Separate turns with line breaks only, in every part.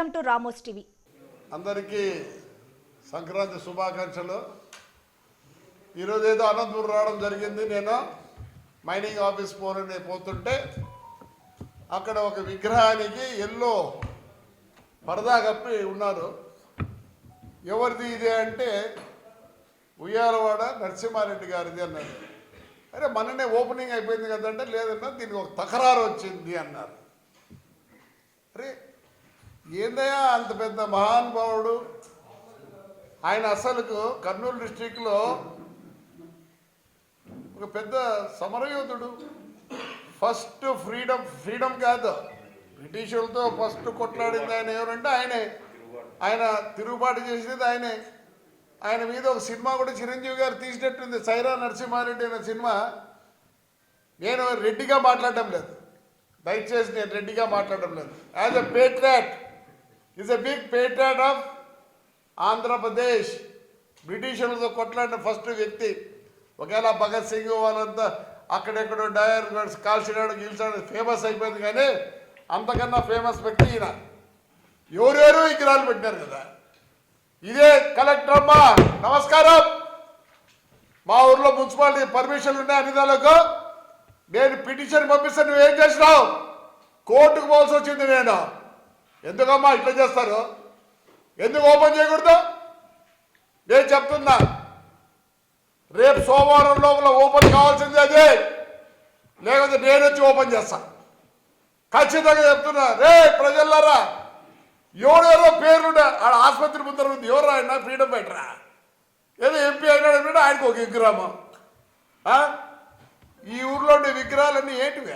Welcome to Ramos TV.
అందరికీ సంక్రాంతి శుభాకాంక్షలు. ఈరోజు ఏదో అనంతపురం రావడం జరిగింది. నేను మైనింగ్ ఆఫీస్ పోరని పోతుంటే అక్కడ ఒక విగ్రహానికి ఎల్లో పరదా కప్పి ఉన్నారు. ఎవరిది ఇది అంటే ఉయ్యాలవాడ నరసింహారెడ్డి గారిది అన్నారు. అరే మననే ఓపెనింగ్ అయిపోయింది కదంటే లేదన్నా దీనికి ఒక తకరారు వచ్చింది అన్నారు. అరే ఏందయ్యా అంత పెద్ద మహానుభావుడు? ఆయన అసలుకు కర్నూలు డిస్టిక్లో ఒక పెద్ద సమరయోధుడు. ఫస్ట్ ఫ్రీడమ్ ఫ్రీడమ్ కాదు. బ్రిటిషులతో ఫస్ట్ కొట్లాడింది ఆయన ఎవరంటే ఆయనే. ఆయన తిరుగుబాటు చేసేది ఆయనే. ఆయన మీద ఒక సినిమా కూడా చిరంజీవి గారు తీసినట్టుంది సైరా నరసింహారెడ్డి అనే సినిమా. నేను రెడ్డిగా మాట్లాడడం లేదు. దయచేసి నేను రెడ్డిగా మాట్లాడడం లేదు. As a patriot is a big patriot of Andhra Pradesh బ్రిటిషర్లతో కొట్లాడిన ఫస్ట్ వ్యక్తి. ఒకవేళ భగత్ సింగ్ వాళ్ళంతా అక్కడెక్కడో డయర్ కాల్చినాడు గీల్చాడు ఫేమస్ అయిపోయింది కానీ అంతకన్నా ఫేమస్ వ్యక్తి ఈయన. ఎవరెవరు విగ్రహాలు పెట్టినారు కదా. ఇదే కలెక్టర్ అమ్మ. నమస్కారం. మా ఊర్లో మున్సిపాలిటీ పర్మిషన్ ఉన్నాయి అన్ని దానికి నేను పిటిషన్ పంపిస్తే నువ్వేం చేసినావు? కోర్టుకు పోవాల్సి వచ్చింది నేను. ఎందుకమ్మా ఇట్లా చేస్తారు? ఎందుకు ఓపెన్ చేయకూడదు? నేను చెప్తున్నా. రేపు సోమవారం లోపల ఓపెన్ కావాల్సింది అదే. లేకపోతే నేను వచ్చి ఓపెన్ చేస్తా. ఖచ్చితంగా చెప్తున్నా. రే ప్రజల్లారా ఎవరెవరో పేర్లుండే ఆడ ఆసుపత్రి ముందర ఉంది. ఎవరు ఆయన? ఫ్రీడమ్ ఫైటరా? ఏదో ఎంపీ అయినాడు అంటే ఆయనకు ఒక విగ్రహం ఈ ఊర్లో ఉండే విగ్రహాలన్నీ ఏంటివి?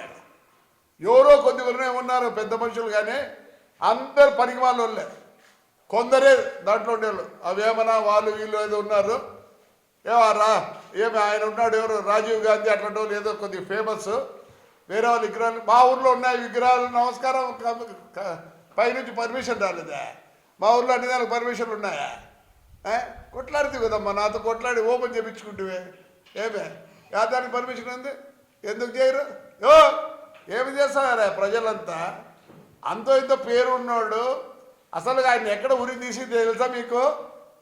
ఎవరో కొద్దిగా ఉన్నారు పెద్ద మనుషులు కానీ అందరు పనికి వాళ్ళు కొందరే దాంట్లో ఉండేవాళ్ళు. అవేమన్నా వాళ్ళు వీళ్ళు ఏదో ఉన్నారు? ఏమారా ఏమి ఆయన ఉన్నాడు ఎవరు? రాజీవ్ గాంధీ అట్లాంటి వాళ్ళు ఏదో కొద్దిగా ఫేమస్ వేరే వాళ్ళ విగ్రహాలు మా ఊర్లో ఉన్నాయి విగ్రహాలు నమస్కారం పైనుంచి పర్మిషన్ రాలేదా? మా ఊర్లో అన్ని దానికి పర్మిషన్లు ఉన్నాయా? కొట్లాడితే కదమ్మా నాతో కొట్లాడి ఓపెన్ చేయించుకుంటువే ఏమే? యా దానికి పర్మిషన్ ఉంది? ఎందుకు చేయరు? ఓ ఏమి చేస్తారా ప్రజలంతా? అంతో ఇంత పేరు ఉన్నోడు. అసలు ఆయన ఎక్కడ ఉరి తీసి తెలుసా మీకు?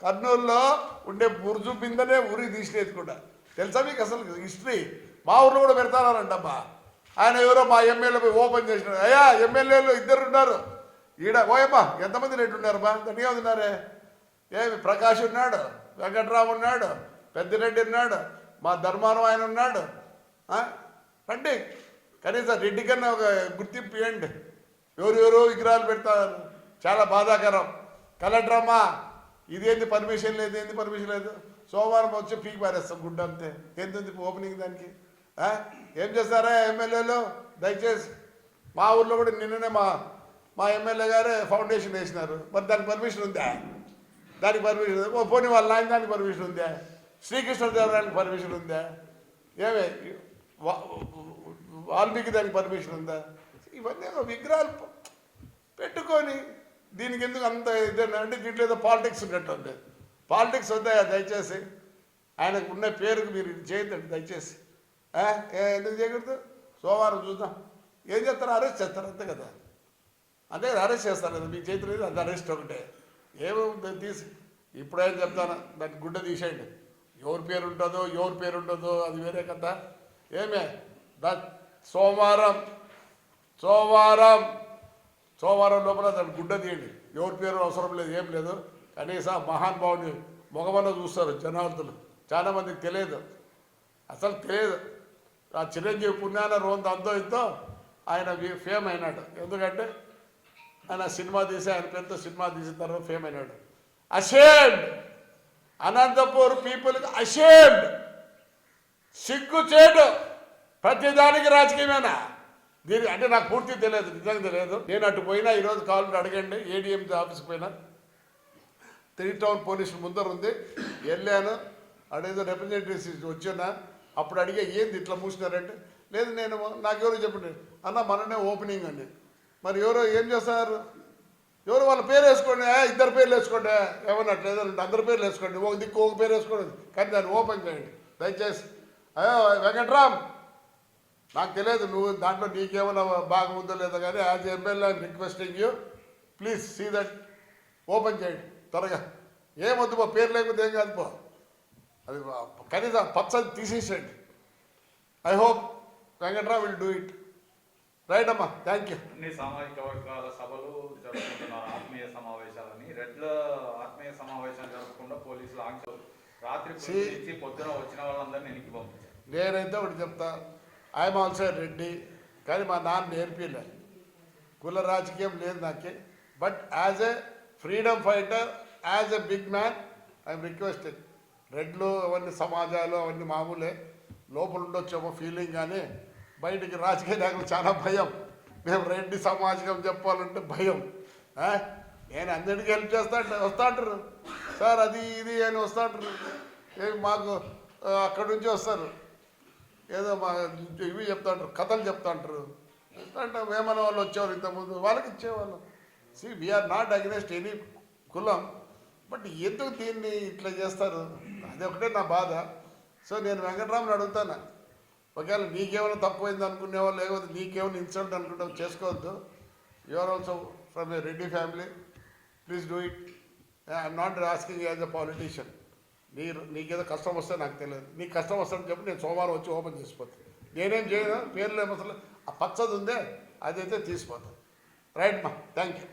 కర్నూలులో ఉండే బుర్జు బిందనే ఉరి తీసినది కూడా. తెలుసా మీకు అసలు హిస్టరీ మా ఊర్లో కూడా పెడతానంటమ్మా ఆయన ఎవరో మా ఎమ్మెల్యే ఓపెన్ చేసినారు. అయ్యా ఎమ్మెల్యేలు ఇద్దరు ఉన్నారు. ఈడ ఓయమ్మా ఎంతమంది రెడ్డి ఉన్నారు బా? దండిగా ఉన్నారే. ఏమి ప్రకాష్ ఉన్నాడు వెంకట్రావు ఉన్నాడు పెద్దిరెడ్డి ఉన్నాడు మా ధర్మానం ఆయన ఉన్నాడు రండి. కనీసం రెడ్డి కన్నా ఒక గుర్తింపు ఇవ్వండి. ఎవరెవరో విగ్రహాలు పెడతారు. చాలా బాధాకరం. కలెక్టర్ అమ్మా ఇదేంది పర్మిషన్ లేదు ఏంది పర్మిషన్ లేదు? సోమవారం వచ్చి పీకి పారేస్తాం గుడ్డ అంతే. ఏంది ఓపెనింగ్ దానికి? ఏం చేస్తారా ఎమ్మెల్యేలు? దయచేసి మా ఊర్లో కూడా నిన్ననే మా మా ఎమ్మెల్యే గారే ఫౌండేషన్ వేసినారు. మరి దానికి పర్మిషన్ ఉందా? దానికి పర్మిషన్ ఉంది. ఓ పోనీ వాళ్ళ నాయన దానికి పర్మిషన్ ఉందా? శ్రీకృష్ణదేవరాయనికి పర్మిషన్ ఉందా? ఏమే వా- వాల్మీకి దానికి పర్మిషన్ ఉందా? ఇవన్నీ విగ్రహాలు పెట్టుకొని దీనికి ఎందుకు అంత ఇదే అంటే దీంట్లో ఏదో పాలిటిక్స్ ఉన్నట్టుంది పాలిటిక్స్ వద్దాయా దయచేసి. ఆయనకు ఉన్న పేరుకు మీరు ఇది చేయొద్దండి దయచేసి. ఏ, ఎందుకు చేయకూడదు? సోమవారం చూద్దాం. ఏం చేస్తారు? అరెస్ట్ చేస్తారు అంతే కదా. అంతే కదా అరెస్ట్ చేస్తారు కదా. మీ చేతిలో అది అరెస్ట్ ఒకటే. ఏమో తీసి ఇప్పుడేం చెప్తాను. దాన్ని గుడ్డ తీసేయండి. ఎవరి పేరు ఉంటుందో ఎవరి పేరు ఉంటుందో అది వేరే కదా ఏమే? దా సోమవారం. సోమవారం. సోమవారం లోపల దాన్ని గుడ్డ తీయండి. ఎవరి పేరు అవసరం లేదు ఏం లేదు. కనీసం మహానుభావుని మగమన్న చూస్తారు జనార్దులు చాలా మందికి తెలియదు. అసలు తెలియదు. ఆ చిరంజీవి పుణ్యాన రోంత అంతో ఇంతో ఆయన ఫేమ్ అయినాడు. ఎందుకంటే ఆయన సినిమా తీసి ఆయన పెద్ద సినిమా తీసిన తర్వాత ఫేమ్ అయినాడు. అషేమ్డ్ అనంతపూర్ పీపుల్కి అషేమ్డ్ సిగ్గు చేటు. ప్రతిదానికి రాజకీయమేనా? దీని అంటే నాకు పూర్తి తెలియదు నిజంగా తెలియదు. నేను అటు పోయినా ఈరోజు కావాలంటే అడగండి ఏడిఎంసీ ఆఫీస్కి పోయినా. త్రీ టౌన్ పోలీస్ ముందర ఉంది. వెళ్ళాను అడేదో రిప్రజెంటేటివ్స్ వచ్చానా అప్పుడు అడిగే ఏంది ఇట్లా మూసినారంటే? లేదు నేను నాకెవరో చెప్పండి. అన్న మననే ఓపెనింగ్ అండి. మరి ఎవరో ఏం చేస్తున్నారు? ఎవరు వాళ్ళ పేరు వేసుకోండి ఇద్దరు పేర్లు వేసుకోండి ఏమన్నట్లేదు అందరి పేర్లు వేసుకోండి ఒక దిక్కు ఒక పేరు వేసుకోండి. కానీ దాన్ని ఓపెన్ చేయండి. దయచేసి అయ్యో వెంకట్రామ్ నాకు తెలియదు నువ్వు దాంట్లో నీకేమైనా భాగం ఉందో లేదో కానీ as MLA I'm requesting you please see that open చేయండి త్వరగా. ఏమొద్దు పో పేరు లేకపోతే ఏం కాదు పో. అది కనీసం పచ్చది తీసేసేయండి. I hope Venkatrao will do it right అమ్మా థ్యాంక్ యూ
అన్ని సామాజిక వర్గాల సభలు జరుపుకుంటున్నారు ఆత్మీయ సమావేశాలని రెడ్ల ఆత్మీయ సమావేశం జరపకుండా పోలీసులు ఆంక్షలు రాత్రి పొద్దున వచ్చిన వాళ్ళందరినీ వెనక్కి పంపించారు.
నేనైతే ఒకటి చెప్తా. ఐఎమ్ ఆల్సో రెడ్డి కానీ మా నాన్న నేర్పిలే. కుల రాజకీయం లేదు నాకే. But as a freedom fighter as a big man I'm requested రెడ్లు అవన్నీ సమాజాలు అవన్నీ మామూలే. లోపల ఉండొచ్చేమో ఫీలింగ్ కానీ బయటికి రాజకీయ నాయకులు చాలా భయం. మేము రెడ్డి సమాజం చెప్పాలంటే భయం. నేను అందరికీ హెల్ప్ చేస్తా వస్తా అంటారు. సార్ అది ఇది అని వస్తా అంటారు. మాకు అక్కడి నుంచి వస్తారు. ఏదో మా ఇవి చెప్తాంటారు కథలు చెప్తాంటారు అంటే వేమన వాళ్ళు వచ్చేవారు ఇంతకుముందు వాళ్ళకి ఇచ్చేవాళ్ళం. See we're not against any కులం బట్ ఎందుకు దీన్ని ఇట్లా చేస్తారు? అది ఒకటే నా బాధ. సో నేను వెంకటరామని అడుగుతాను. ఒకవేళ నీకేమైనా తక్కువైంది అనుకునేవాళ్ళు లేకపోతే నీకేమైనా ఇన్సల్ట్ అనుకుంటావు చేసుకోవద్దు. You're also from a Reddy family please do it I'm not asking as a politician మీరు నీకేదో కష్టం వస్తే నాకు తెలియదు. నీకు కష్టం వస్తుందని చెప్పి నేను సోమవారం వచ్చి ఓపెన్ చేసిపోతాను నేనేం చేయను? పేర్లు ఏమసలు? అసలు ఆ పచ్చది ఉందే అదైతే తీసిపోతాను రైట్ మా థ్యాంక్ యూ